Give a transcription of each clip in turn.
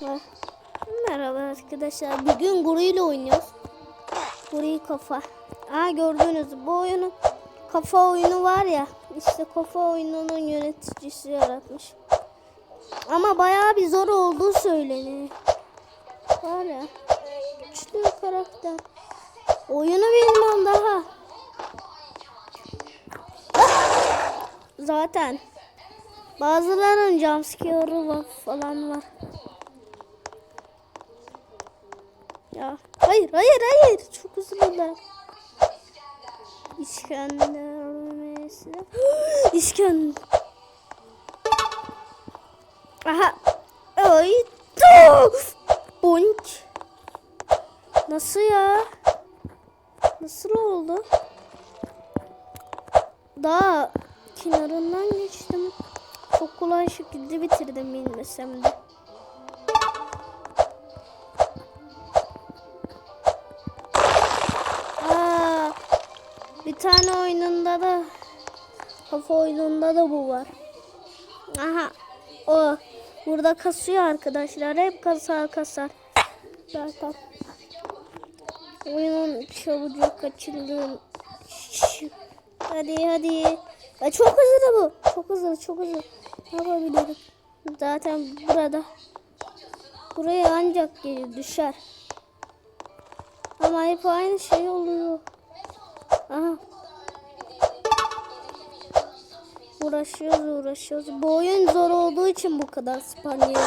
Mer- Merhaba arkadaşlar. Bugün Guru ile oynuyoruz. Guru kafa. Aa gördünüz bu oyunun kafa oyunu var ya. İşte kafa oyununun yöneticisi yaratmış. Ama bayağı bir zor olduğu söyleniyor. Var ya. Güçlü karakter. Oyunu bilmem daha. Zaten bazılarının jumpscare'ı falan var. Ya hayır hayır hayır çok hızlılar. İskender mesela. İskender. Aha. Ay. Tuf. Boink. Nasıl ya? Nasıl oldu? Daha kenarından geçtim. Çok kolay şekilde bitirdim bilmesem de. Bir tane oyununda da kafa oyununda da bu var. Aha o burada kasıyor arkadaşlar. Hep kasar kasar. Zaten oyunun çabucak kaçırılıyor. Hadi hadi. Ya çok hızlı bu. Çok hızlı çok hızlı. Ne yapabilirim? Zaten burada. Buraya ancak düşer. Ama hep aynı şey oluyor. Uğraşıyoruz uğraşıyoruz. Bu oyun zor olduğu için bu kadar spanya.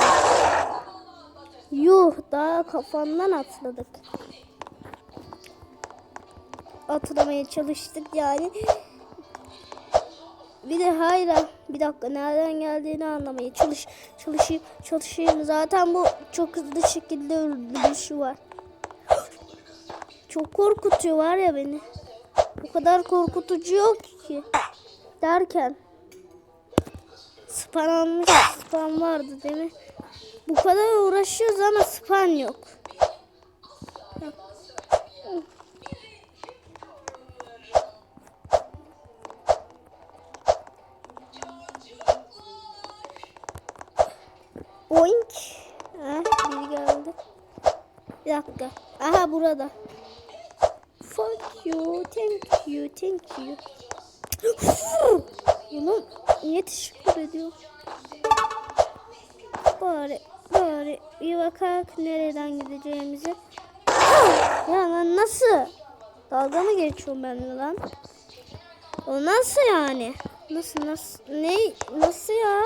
Yuh daha kafandan atladık. Atlamaya çalıştık yani. Bir de hayır bir dakika nereden geldiğini anlamaya çalış çalışayım çalışayım zaten bu çok hızlı şekilde öldürüşü var. Çok korkutuyor var ya beni. O kadar korkutucu yok ki. Derken. Span. Span vardı değil mi? Bu kadar uğraşıyoruz ama span yok. Oink. Ha, biri geldi. Bir dakika. Aha burada. Fuck you, thank you, thank you. Bunu niye teşekkür ediyor? Bari, bari bir bakarak nereden gideceğimizi. ya lan nasıl? Dalga mı geçiyorum ben lan? O nasıl yani? Nasıl nasıl? Ne? Nasıl ya?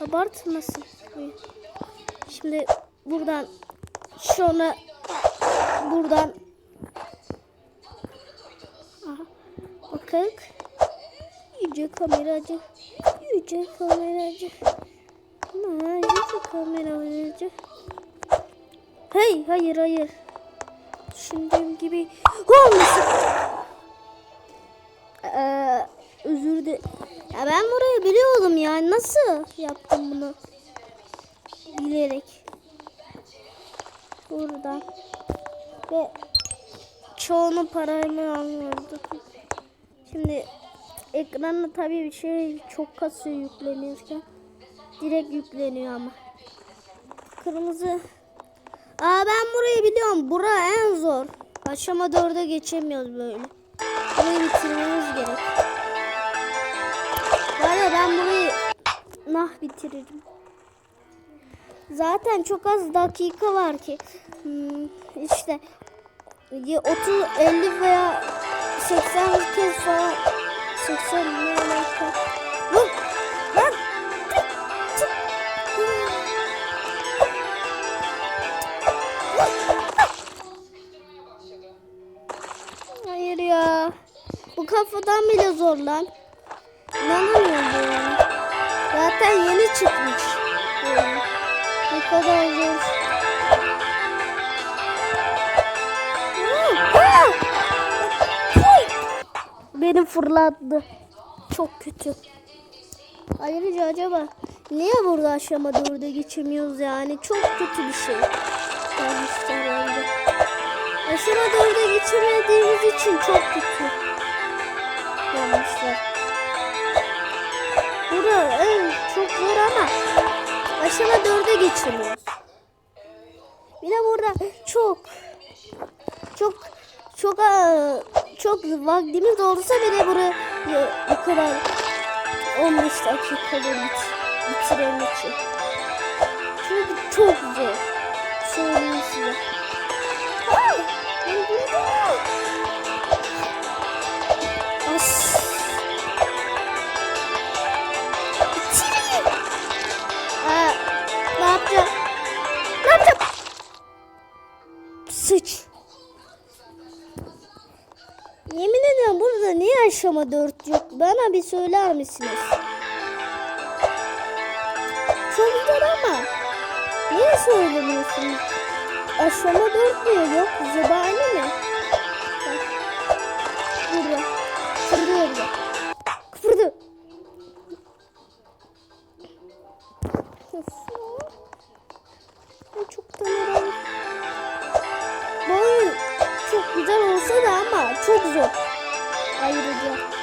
Abartmasın. Şimdi buradan şuna buradan Bakın. Yüce kameracı. Yüce kameracı. Ama yüce kameracı. Hey hayır hayır. Düşündüğüm gibi olmasın. Ee, özür de. Ya ben burayı biliyordum ya. Nasıl yaptım bunu? Bilerek. Buradan. Ve çoğunu parayla alıyorduk. Şimdi ekranda tabii bir şey çok kasıyor yüklenirken. Direkt yükleniyor ama. Kırmızı. Aa ben burayı biliyorum. Bura en zor. Aşama 4'e geçemiyoruz böyle. Burayı bitirmemiz gerek. Var ben burayı nah bitiririm. Zaten çok az dakika var ki. Hmm, işte 30 50 veya 80 kez falan 80 ne alaka? Vur! Lan! Hayır ya. Bu kafadan bile zor lan. İnanamıyorum. Zaten yeni çıkmış. bu kadar zor. Beni fırlattı. Çok kötü. Ayrıca acaba niye burada aşama dörde geçemiyoruz yani? Çok kötü bir şey. Bence. Aşama dörde geçemediğimiz için çok kötü. Yanlışlar. Burada evet, çok zor ama aşama dörde geçiriyoruz. Bir de burada çok çok çok çok vaktimiz olsa bile buraya bu kadar 15 dakikada bit, bitirelim. Çünkü çok zor. Söyleyeyim size. Aşama 4 yok? Bana bir söyler misiniz? Çok zor ama. Niye söylemiyorsunuz? Aşama 4 diyor yok. Zebani mi? Bak. Burada. Kıpırdı orada. Kıpırdı. Çok tanırım. Bu oyun çok güzel olsa da ama çok zor. Ayrıca. Ay,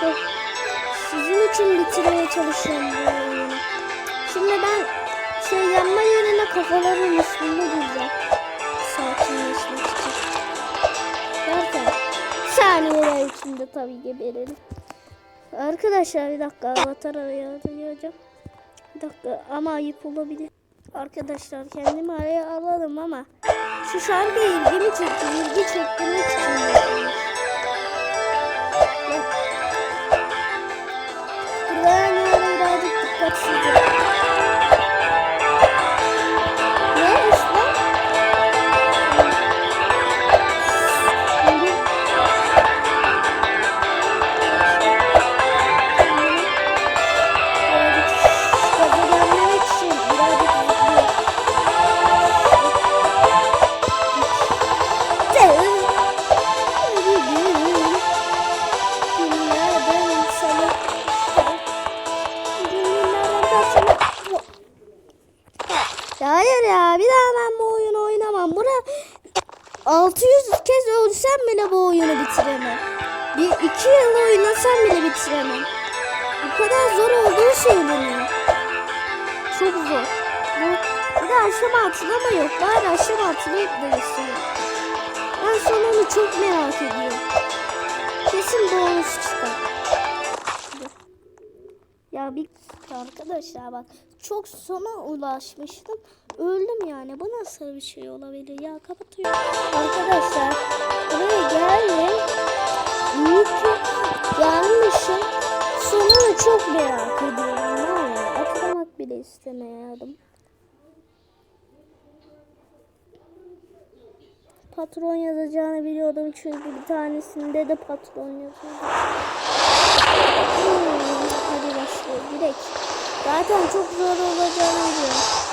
Çok sizin için bitirmeye çalışıyorum. Şimdi ben şey yanma yerine kafaların üstünde duracağım. Sakinleşmek için. Derken saniyeler içinde tabii geberirim. Arkadaşlar bir dakika avatar arayacağım. Bir dakika ama ayıp olabilir. Arkadaşlar kendimi araya alalım ama şu şarkı ilgimi çekti. ilgi çektirmek için Hayır ya bir daha ben bu oyunu oynamam. Buna 600 kez ölsem bile bu oyunu bitiremem. Bir iki yıl oynasam bile bitiremem. Bu kadar zor olduğu söyleniyor. Çok zor. Bu, bir de aşama atlama yok. Bari aşama atlayıp da. Ben sonunu çok merak ediyorum. Kesin bonus çıkar. Bir arkadaşlar bak çok sona ulaşmıştım. Öldüm yani. Bu nasıl bir şey olabilir? Ya kapatıyorum. Arkadaşlar buraya geldim. Büyük gelmişim. Sonunu çok merak ediyorum. Ya atlamak bile istemiyorum. Patron yazacağını biliyordum çünkü bir tanesinde de patron yazıyordu. Hadi başlayalım direkt. Zaten çok zor olacağını biliyorum.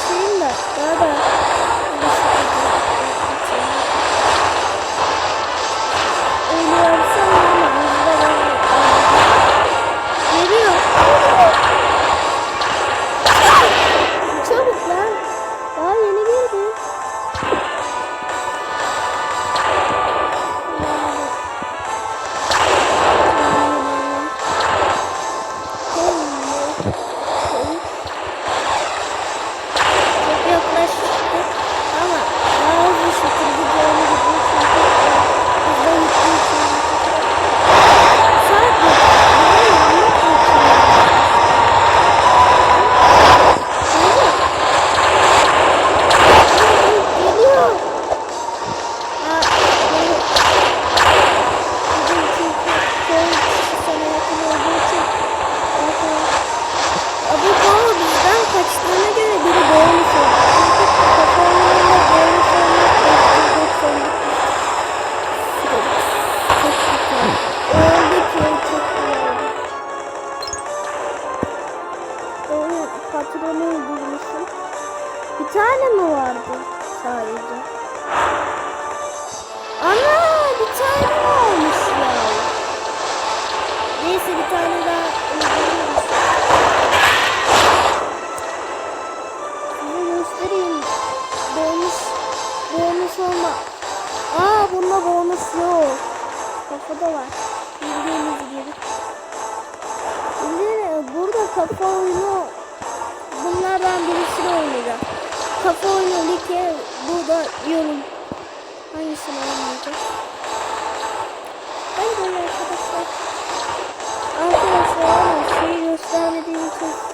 Yakınlaşayım da daha da bunlardan birisini oynayacağım. Kafa oyunu lige burada yorum. Hangisini oynayacağım? Hayır arkadaşlar. Arkadaşlar şey göstermediğim için